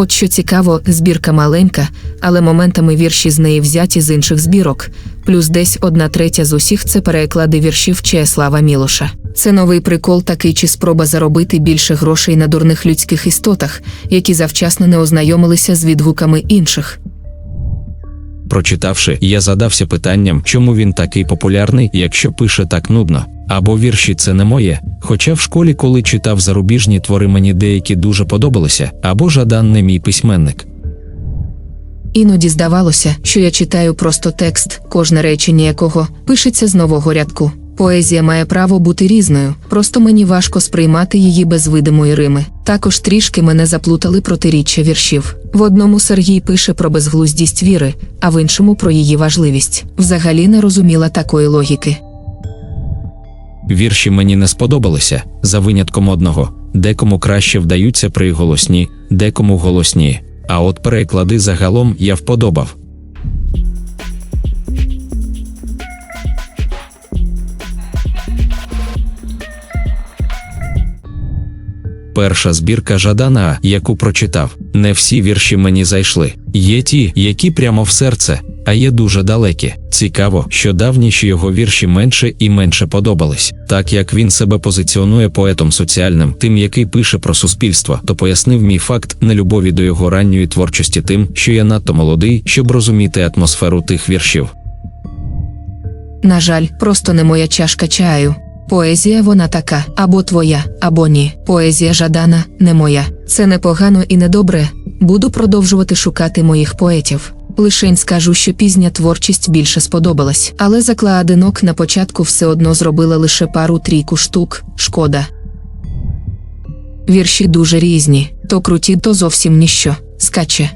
От що цікаво, збірка маленька, але моментами вірші з неї взяті з інших збірок, плюс десь одна третя з усіх це переклади віршів Чеслава Мілоша. Це новий прикол такий чи спроба заробити більше грошей на дурних людських істотах, які завчасно не ознайомилися з відгуками інших. Прочитавши, я задався питанням, чому він такий популярний, якщо пише так нудно. Або вірші це не моє. Хоча в школі, коли читав зарубіжні твори, мені деякі дуже подобалися, або Жадан не мій письменник. Іноді здавалося, що я читаю просто текст, кожне речення якого пишеться з нового рядку. Поезія має право бути різною, просто мені важко сприймати її без видимої рими. Також трішки мене заплутали протиріччя віршів. В одному Сергій пише про безглуздість віри, а в іншому про її важливість. Взагалі не розуміла такої логіки. Вірші мені не сподобалися, за винятком одного. Декому краще вдаються приголосні, декому голосні. А от переклади загалом я вподобав. Перша збірка Жадана, яку прочитав, не всі вірші мені зайшли. Є ті, які прямо в серце, а є дуже далекі. Цікаво, що давніші його вірші менше і менше подобались. Так як він себе позиціонує поетом соціальним, тим, який пише про суспільство, то пояснив мій факт нелюбові до його ранньої творчості тим, що я надто молодий, щоб розуміти атмосферу тих віршів. На жаль, просто не моя чашка чаю. Поезія вона така, або твоя, або ні. Поезія Жадана не моя. Це непогано і недобре. Буду продовжувати шукати моїх поетів. Лишень скажу, що пізня творчість більше сподобалась, але закладинок на початку все одно зробила лише пару трійку штук. Шкода. Вірші дуже різні, то круті, то зовсім ніщо. Скаче.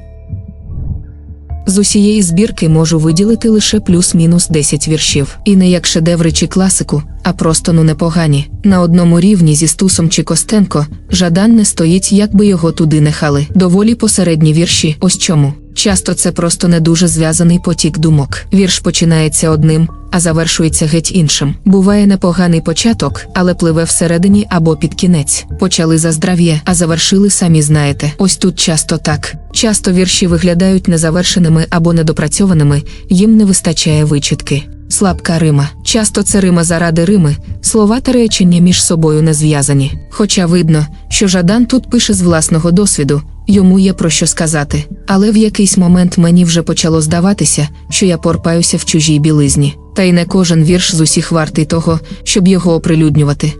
З усієї збірки можу виділити лише плюс-мінус 10 віршів. І не як шедеври чи класику, а просто ну непогані. На одному рівні зі Стусом чи Костенко Жадан не стоїть, як би його туди не хали. Доволі посередні вірші, ось чому. Часто це просто не дуже зв'язаний потік думок. Вірш починається одним, а завершується геть іншим. Буває непоганий початок, але пливе всередині або під кінець. Почали за здрав'я, а завершили самі знаєте. Ось тут часто так. Часто вірші виглядають незавершеними або недопрацьованими, їм не вистачає вичітки. Слабка Рима. Часто це Рима заради Рими, слова та речення між собою не зв'язані. Хоча видно, що Жадан тут пише з власного досвіду, йому є про що сказати. Але в якийсь момент мені вже почало здаватися, що я порпаюся в чужій білизні. Та й не кожен вірш з усіх вартий того, щоб його оприлюднювати.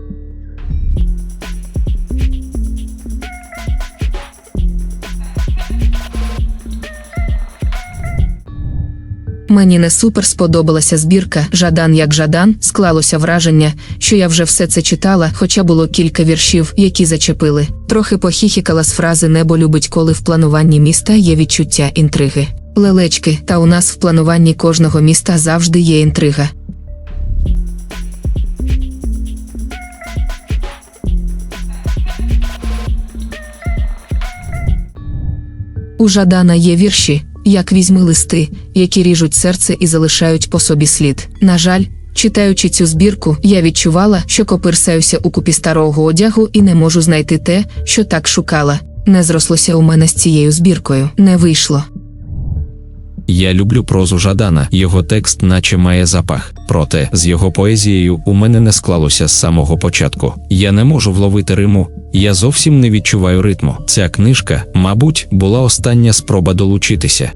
Мені не супер сподобалася збірка Жадан як Жадан. Склалося враження, що я вже все це читала, хоча було кілька віршів, які зачепили. Трохи похіхікала з фрази Небо любить, коли в плануванні міста є відчуття інтриги. Лелечки, та у нас в плануванні кожного міста завжди є інтрига. У Жадана є вірші, як візьми листи, які ріжуть серце і залишають по собі слід. На жаль, читаючи цю збірку, я відчувала, що копирсаюся у купі старого одягу і не можу знайти те, що так шукала. Не зрослося у мене з цією збіркою, не вийшло. Я люблю прозу Жадана, його текст наче має запах. Проте з його поезією у мене не склалося з самого початку. Я не можу вловити риму, я зовсім не відчуваю ритму. Ця книжка, мабуть, була остання спроба долучитися.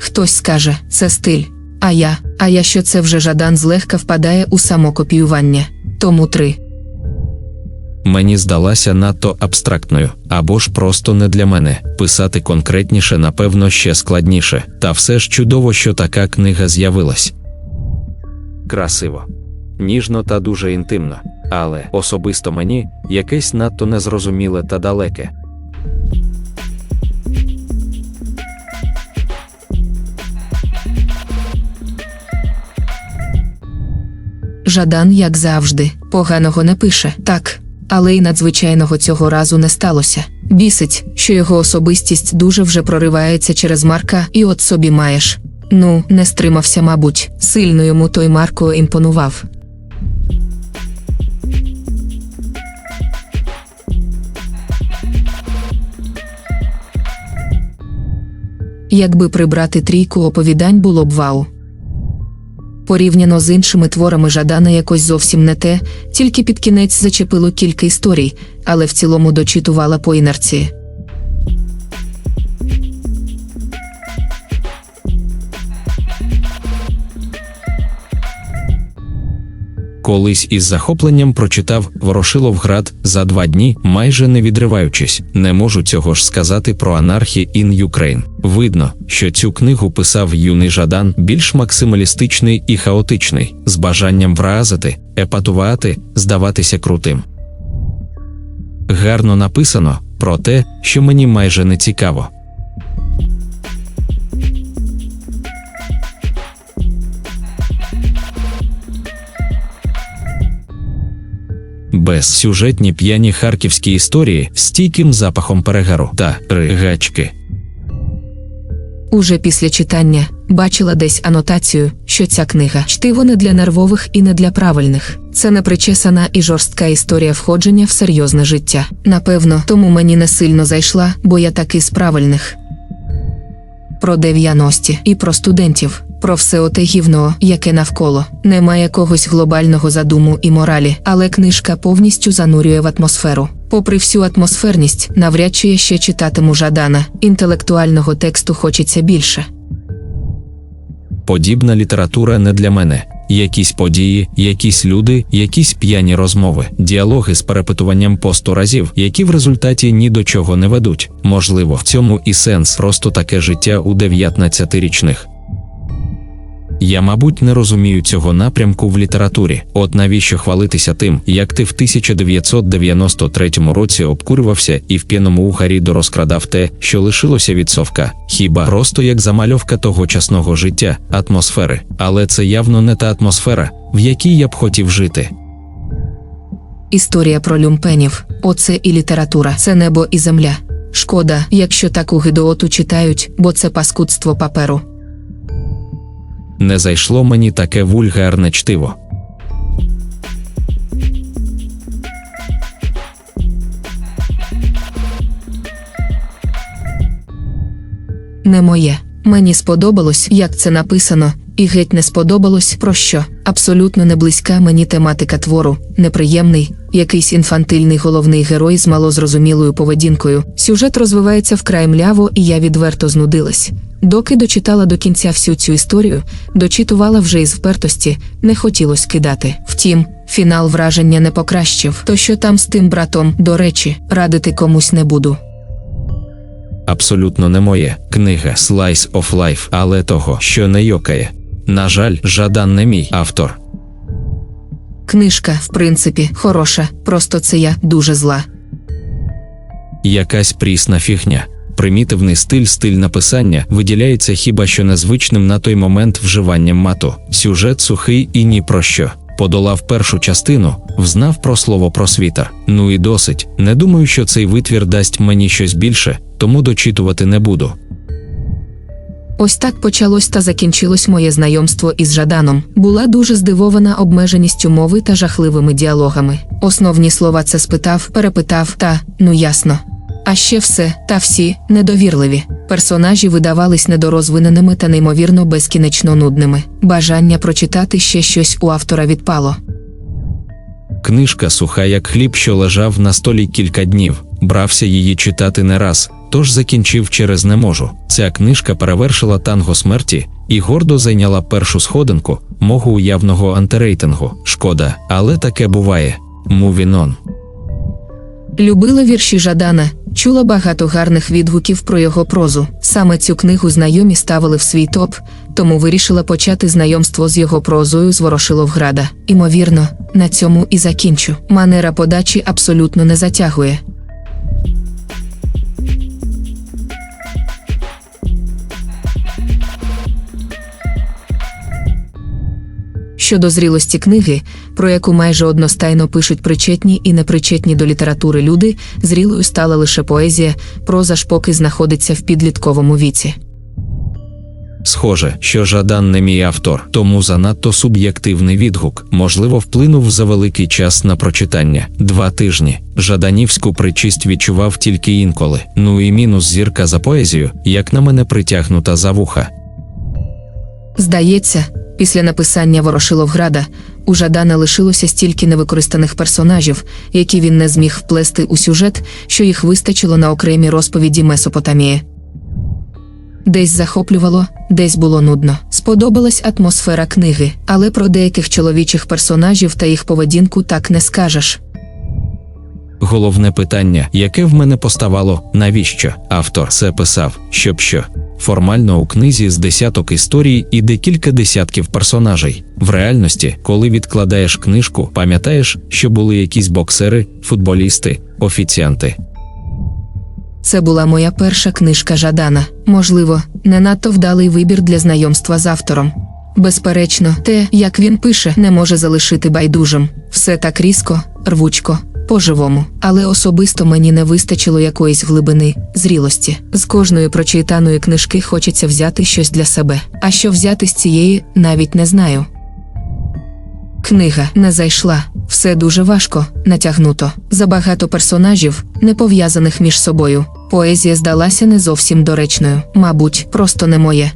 Хтось скаже, це стиль. А я, а я що це вже Жадан злегка впадає у самокопіювання. Тому три. Мені здалася надто абстрактною, або ж просто не для мене. Писати конкретніше, напевно, ще складніше. Та все ж чудово, що така книга з'явилась. Красиво, ніжно та дуже інтимно, але особисто мені якесь надто незрозуміле та далеке. Жадан, як завжди, поганого не пише, так, але й надзвичайного цього разу не сталося. Бісить, що його особистість дуже вже проривається через Марка, і от собі маєш. Ну, не стримався, мабуть, сильно йому той Марко імпонував. Якби прибрати трійку оповідань було б вау. Порівняно з іншими творами Жадана якось зовсім не те, тільки під кінець зачепило кілька історій, але в цілому дочитувала по інерції. Колись із захопленням прочитав Ворошиловград за два дні, майже не відриваючись. Не можу цього ж сказати про анархі in Ukraine. Видно, що цю книгу писав юний Жадан більш максималістичний і хаотичний, з бажанням вразити, епатувати, здаватися крутим. Гарно написано про те, що мені майже не цікаво. Безсюжетні п'яні харківські історії з стійким запахом перегару та ригачки. Уже після читання бачила десь анотацію, що ця книга чтиво не для нервових і не для правильних. Це непричесана і жорстка історія входження в серйозне життя. Напевно, тому мені не сильно зайшла, бо я таки з правильних. Про 90-ті і про студентів, про все оте гівно, яке навколо. Немає когось глобального задуму і моралі, але книжка повністю занурює в атмосферу. Попри всю атмосферність, навряд чи я ще читатиму Жадана, інтелектуального тексту хочеться більше. Подібна література не для мене. Якісь події, якісь люди, якісь п'яні розмови, діалоги з перепитуванням по сто разів, які в результаті ні до чого не ведуть. Можливо, в цьому і сенс просто таке життя у 19-річних. Я, мабуть, не розумію цього напрямку в літературі. От навіщо хвалитися тим, як ти в 1993 році обкурювався і в п'яному угарі дорозкрадав те, що лишилося від совка, хіба просто як замальовка тогочасного життя, атмосфери. Але це явно не та атмосфера, в якій я б хотів жити. Історія про люмпенів оце і література, це небо і земля. Шкода, якщо таку гидооту читають, бо це паскудство паперу. Не зайшло мені таке вульгарне чтиво. Не моє. Мені сподобалось, як це написано, і геть не сподобалось про що. Абсолютно не близька мені тематика твору, неприємний, якийсь інфантильний головний герой з малозрозумілою поведінкою. Сюжет розвивається вкрай мляво, і я відверто знудилась. Доки дочитала до кінця всю цю історію, дочитувала вже із впертості, не хотілось кидати. Втім, фінал враження не покращив. То що там з тим братом, до речі, радити комусь не буду. Абсолютно не моє. Книга Slice of Life, але того, що не йокає. На жаль, Жадан не мій автор. Книжка, в принципі, хороша, просто це я дуже зла. Якась прісна фігня. Примітивний стиль, стиль написання виділяється хіба що незвичним на той момент вживанням мату. Сюжет сухий і ні про що. Подолав першу частину, взнав про слово просвітер. Ну і досить. Не думаю, що цей витвір дасть мені щось більше, тому дочитувати не буду. Ось так почалось та закінчилось моє знайомство із Жаданом. Була дуже здивована обмеженістю мови та жахливими діалогами. Основні слова це спитав, перепитав та ну ясно. А ще все та всі недовірливі. Персонажі видавались недорозвиненими та неймовірно безкінечно нудними. Бажання прочитати ще щось у автора відпало. Книжка суха, як хліб, що лежав на столі кілька днів. Брався її читати не раз, тож закінчив через не можу. Ця книжка перевершила танго смерті і гордо зайняла першу сходинку мого уявного антирейтингу. Шкода, але таке буває. On. Любила вірші Жадана, чула багато гарних відгуків про його прозу. Саме цю книгу знайомі ставили в свій топ, тому вирішила почати знайомство з його прозою з Ворошиловграда. Імовірно, на цьому і закінчу. Манера подачі абсолютно не затягує. Щодо зрілості книги, про яку майже одностайно пишуть причетні і непричетні до літератури люди, зрілою стала лише поезія, проза ж поки знаходиться в підлітковому віці. Схоже, що Жадан не мій автор, тому занадто суб'єктивний відгук, можливо, вплинув за великий час на прочитання два тижні. Жаданівську причість відчував тільки інколи. Ну і мінус зірка за поезію, як на мене притягнута за вуха. Здається, після написання Ворошиловграда у Жадана лишилося стільки невикористаних персонажів, які він не зміг вплести у сюжет, що їх вистачило на окремі розповіді Месопотамії. Десь захоплювало, десь було нудно. Сподобалась атмосфера книги, але про деяких чоловічих персонажів та їх поведінку так не скажеш. Головне питання, яке в мене поставало, навіщо автор це писав, щоб що. Формально у книзі з десяток історій і декілька десятків персонажей. В реальності, коли відкладаєш книжку, пам'ятаєш, що були якісь боксери, футболісти, офіціанти. Це була моя перша книжка Жадана. Можливо, не надто вдалий вибір для знайомства з автором. Безперечно, те, як він пише, не може залишити байдужим. Все так різко, рвучко, по-живому. Але особисто мені не вистачило якоїсь глибини, зрілості. З кожної прочитаної книжки хочеться взяти щось для себе. А що взяти з цієї, навіть не знаю. Книга не зайшла, все дуже важко, натягнуто. Забагато персонажів, не пов'язаних між собою. Поезія здалася не зовсім доречною, мабуть, просто не моє.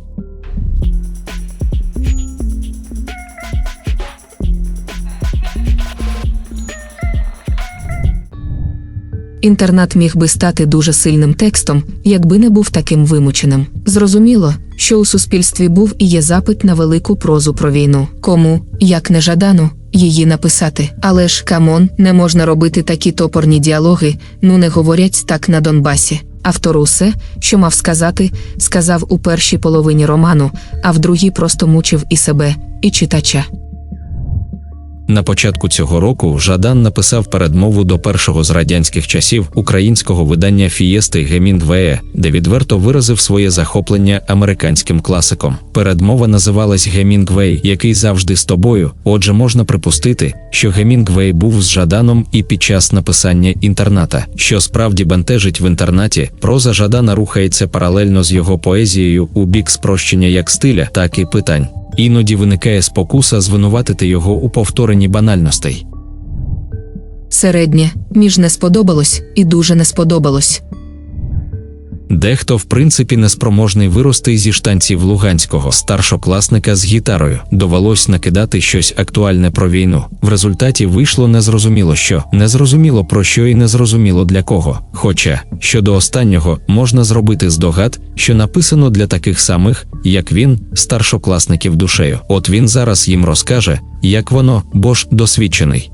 Інтернат міг би стати дуже сильним текстом, якби не був таким вимученим. Зрозуміло, що у суспільстві був і є запит на велику прозу про війну. Кому, як не жадану, її написати. Але ж камон, не можна робити такі топорні діалоги, ну не говорять так на Донбасі. Автор усе, що мав сказати, сказав у першій половині роману, а в другій просто мучив і себе, і читача. На початку цього року Жадан написав передмову до першого з радянських часів українського видання Фієсти Гемінгвея, де відверто виразив своє захоплення американським класиком. Передмова називалась Гемінгвей, який завжди з тобою. Отже, можна припустити, що Гемінгвей був з Жаданом і під час написання інтерната, що справді бентежить в інтернаті. Проза Жадана рухається паралельно з його поезією у бік спрощення як стиля, так і питань. Іноді виникає спокуса звинуватити його у повторенні банальностей. Середнє, між не сподобалось і дуже не сподобалось. Дехто, в принципі, неспроможний вирости зі штанців луганського старшокласника з гітарою. Довелось накидати щось актуальне про війну. В результаті вийшло незрозуміло що, незрозуміло про що і незрозуміло для кого. Хоча щодо останнього можна зробити здогад, що написано для таких самих, як він, старшокласників душею. От він зараз їм розкаже, як воно, бо ж досвідчений.